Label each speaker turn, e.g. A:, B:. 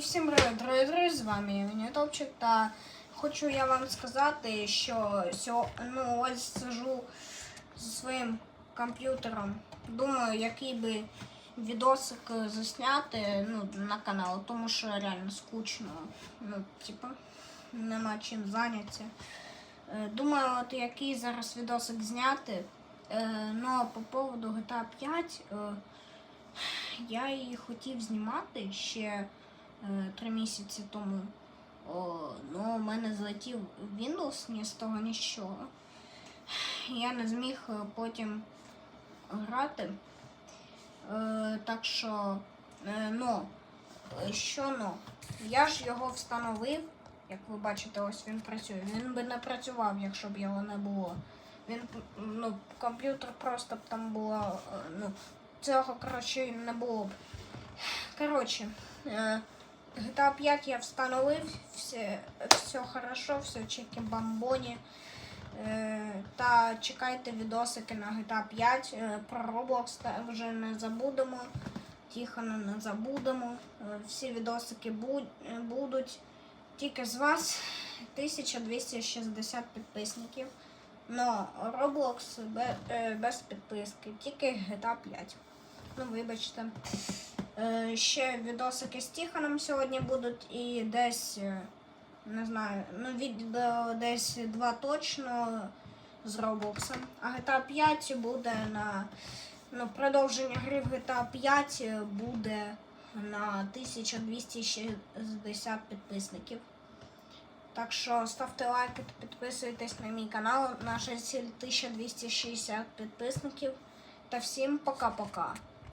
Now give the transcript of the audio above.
A: всім привіт, дорогі друзі, з вами Євгенія Топчик. Та хочу я вам сказати, що ну, ось сижу зі своїм комп'ютером. Думаю, який би відосик засняти ну, на канал, тому що реально скучно. Ну, типу, нема чим зайнятися. Е, Думаю, от який зараз відосик зняти. Е, Ну, по поводу GTA 5. е, я її хотів знімати ще е, три місяці тому. О, ну, у мене злетів Windows ні з того ні з чого. Я не зміг е, потім грати. Е, так що, е, ну, е, що ну, я ж його встановив. Як ви бачите, ось він працює. Він би не працював, якщо б його не було. Він ну, комп'ютер просто б там було. е, Ну, цього, коротше, не було б. Коротше, е, GTA 5 я встановив, все, все хорошо, все чеки бамбоні. Е, Та чекайте відосики на GTA 5. Е, Про Roblox вже не забудемо. Тихоно не забудемо. Е, Всі відосики будуть. Тільки з вас 1260 підписників. Но Roblox без підписки, тільки GTA 5. Ну, вибачте. Е, ще відосики з Тихоном сьогодні будуть і десь, е, не знаю, ну відео десь два точно з Roblox. А GTA 5 буде на ну, продовження гри в GTA 5 буде на 1260 підписників. Так що ставте лайки та підписуйтесь на мій канал. Наша ціль 1260 підписників. Та всім пока-пока.